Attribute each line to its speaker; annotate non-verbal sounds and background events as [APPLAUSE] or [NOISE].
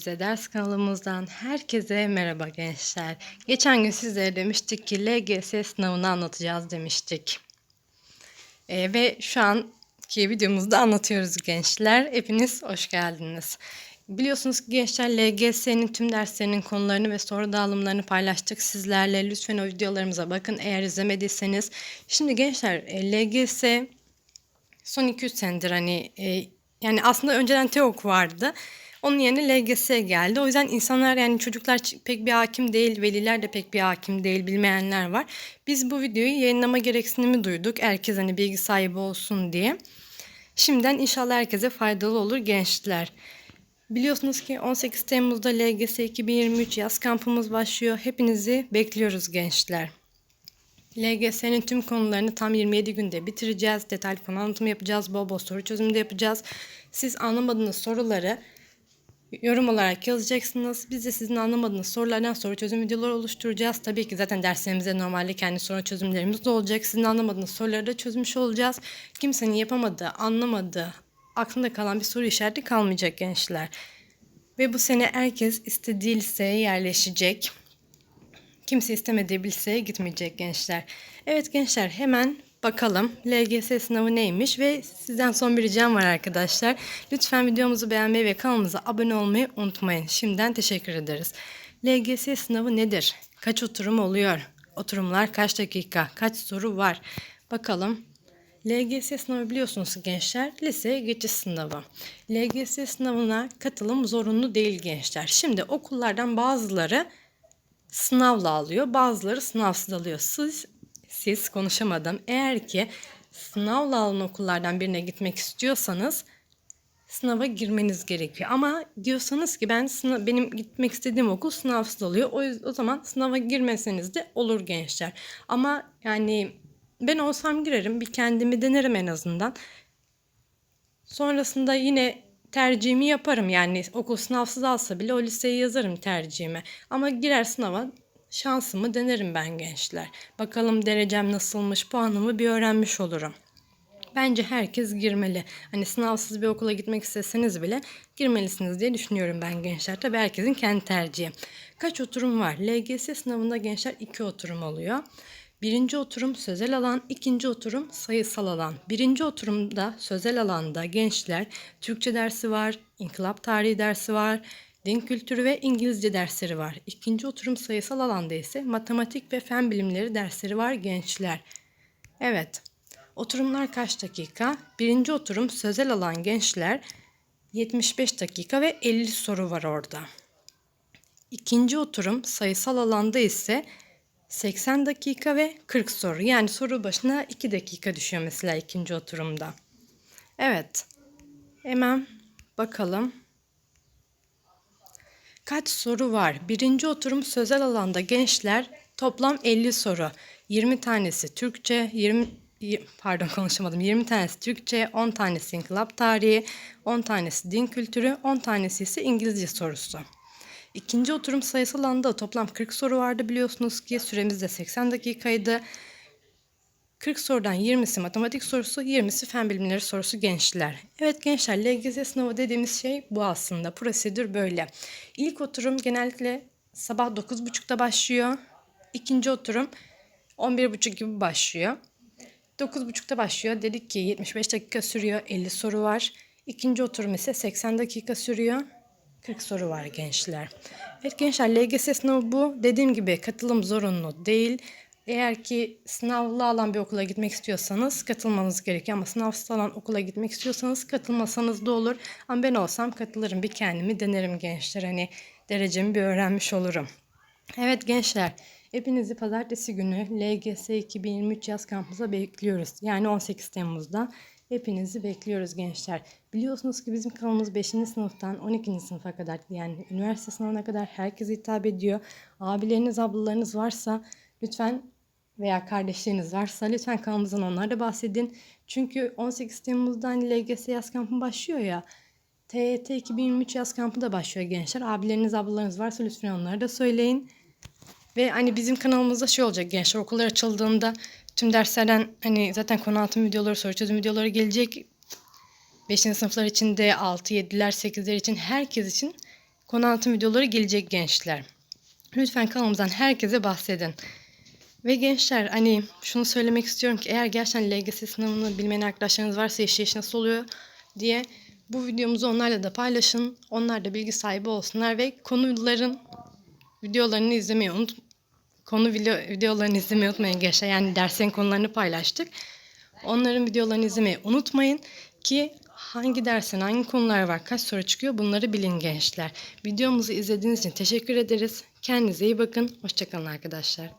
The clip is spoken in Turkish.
Speaker 1: Bize ders kanalımızdan herkese merhaba gençler. Geçen gün sizlere demiştik ki LGS sınavını anlatacağız demiştik. Ee, ve şu anki videomuzda anlatıyoruz gençler. Hepiniz hoş geldiniz. Biliyorsunuz ki gençler LGS'nin tüm derslerinin konularını ve soru dağılımlarını paylaştık sizlerle. Lütfen o videolarımıza bakın eğer izlemediyseniz. Şimdi gençler e, LGS son 200 senedir hani e, yani aslında önceden TEOK vardı. Onun yerine LGS geldi. O yüzden insanlar yani çocuklar pek bir hakim değil, veliler de pek bir hakim değil, bilmeyenler var. Biz bu videoyu yayınlama gereksinimi duyduk. Herkes hani bilgi sahibi olsun diye. Şimdiden inşallah herkese faydalı olur gençler. Biliyorsunuz ki 18 Temmuz'da LGS 2023 yaz kampımız başlıyor. Hepinizi bekliyoruz gençler. LGS'nin tüm konularını tam 27 günde bitireceğiz. Detaylı konu anlatımı yapacağız. Bol bol soru çözümü de yapacağız. Siz anlamadığınız soruları yorum olarak yazacaksınız. Biz de sizin anlamadığınız sorulardan soru çözüm videoları oluşturacağız. Tabii ki zaten derslerimizde normalde kendi soru çözümlerimiz de olacak. Sizin anlamadığınız soruları da çözmüş olacağız. Kimsenin yapamadığı, anlamadığı, aklında kalan bir soru işareti kalmayacak gençler. Ve bu sene herkes istediği liseye yerleşecek. Kimse istemediği bir liseye gitmeyecek gençler. Evet gençler hemen bakalım LGS sınavı neymiş ve sizden son bir ricam var arkadaşlar. Lütfen videomuzu beğenmeyi ve kanalımıza abone olmayı unutmayın. Şimdiden teşekkür ederiz. LGS sınavı nedir? Kaç oturum oluyor? Oturumlar kaç dakika? Kaç soru var? Bakalım. LGS sınavı biliyorsunuz gençler liseye geçiş sınavı. LGS sınavına katılım zorunlu değil gençler. Şimdi okullardan bazıları sınavla alıyor. Bazıları sınavsız alıyor. Siz, siz konuşamadım. Eğer ki sınavla alınan okullardan birine gitmek istiyorsanız sınava girmeniz gerekiyor. Ama diyorsanız ki ben sınav, benim gitmek istediğim okul sınavsız oluyor. O, yüz- o zaman sınava girmeseniz de olur gençler. Ama yani ben olsam girerim. Bir kendimi denerim en azından. Sonrasında yine tercihimi yaparım. Yani okul sınavsız alsa bile o liseyi yazarım tercihime. Ama girer sınava şansımı denerim ben gençler. Bakalım derecem nasılmış, puanımı bir öğrenmiş olurum. Bence herkes girmeli. Hani sınavsız bir okula gitmek isteseniz bile girmelisiniz diye düşünüyorum ben gençler. Tabii herkesin kendi tercihi. Kaç oturum var? LGS sınavında gençler iki oturum oluyor. Birinci oturum sözel alan, ikinci oturum sayısal alan. Birinci oturumda sözel alanda gençler Türkçe dersi var, inkılap tarihi dersi var, din kültürü ve İngilizce dersleri var. İkinci oturum sayısal alanda ise matematik ve fen bilimleri dersleri var gençler. Evet. Oturumlar kaç dakika? Birinci oturum sözel alan gençler 75 dakika ve 50 soru var orada. İkinci oturum sayısal alanda ise 80 dakika ve 40 soru. Yani soru başına 2 dakika düşüyor mesela ikinci oturumda. Evet. Hemen bakalım. Kaç soru var? Birinci oturum sözel alanda gençler toplam 50 soru. 20 tanesi Türkçe, 20 y- pardon [LAUGHS] konuşamadım. 20 tanesi Türkçe, 10 tanesi inkılap tarihi, 10 tanesi din kültürü, 10 tanesi ise İngilizce sorusu. İkinci oturum sayısal alanda toplam 40 soru vardı biliyorsunuz ki süremiz de 80 dakikaydı. 40 sorudan 20'si matematik sorusu, 20'si fen bilimleri sorusu gençler. Evet gençler LGS sınavı dediğimiz şey bu aslında. Prosedür böyle. İlk oturum genellikle sabah 9.30'da başlıyor. İkinci oturum 11.30 gibi başlıyor. 9.30'da başlıyor. Dedik ki 75 dakika sürüyor. 50 soru var. İkinci oturum ise 80 dakika sürüyor. 40 soru var gençler. Evet gençler LGS sınavı bu. Dediğim gibi katılım zorunlu değil. Eğer ki sınavlı alan bir okula gitmek istiyorsanız katılmanız gerekiyor. Ama sınavsız alan okula gitmek istiyorsanız katılmasanız da olur. Ama ben olsam katılırım. Bir kendimi denerim gençler. Hani derecemi bir öğrenmiş olurum. Evet gençler, hepinizi pazartesi günü LGS 2023 yaz kampımıza bekliyoruz. Yani 18 Temmuz'da hepinizi bekliyoruz gençler. Biliyorsunuz ki bizim kanalımız 5. sınıftan 12. sınıfa kadar yani üniversite sınavına kadar herkese hitap ediyor. Abileriniz, ablalarınız varsa lütfen veya kardeşleriniz varsa lütfen kanalımızdan onlar da bahsedin. Çünkü 18 Temmuz'dan LGS yaz kampı başlıyor ya. TYT 2023 yaz kampı da başlıyor gençler. Abileriniz, ablalarınız varsa lütfen onları da söyleyin. Ve hani bizim kanalımızda şey olacak gençler okullar açıldığında tüm derslerden hani zaten konu anlatım videoları, soru çözüm videoları gelecek. 5. sınıflar için de 6, 7'ler, 8'ler için herkes için konu anlatım videoları gelecek gençler. Lütfen kanalımızdan herkese bahsedin. Ve gençler hani şunu söylemek istiyorum ki eğer gerçekten LGS sınavını bilmeyen arkadaşlarınız varsa yaşı nasıl oluyor diye bu videomuzu onlarla da paylaşın. Onlar da bilgi sahibi olsunlar ve konuların videolarını izlemeyi unut konu video, videolarını izlemeyi unutmayın gençler. Yani derslerin konularını paylaştık. Onların videolarını izlemeyi unutmayın ki hangi dersin hangi konular var, kaç soru çıkıyor bunları bilin gençler. Videomuzu izlediğiniz için teşekkür ederiz. Kendinize iyi bakın. Hoşçakalın arkadaşlar.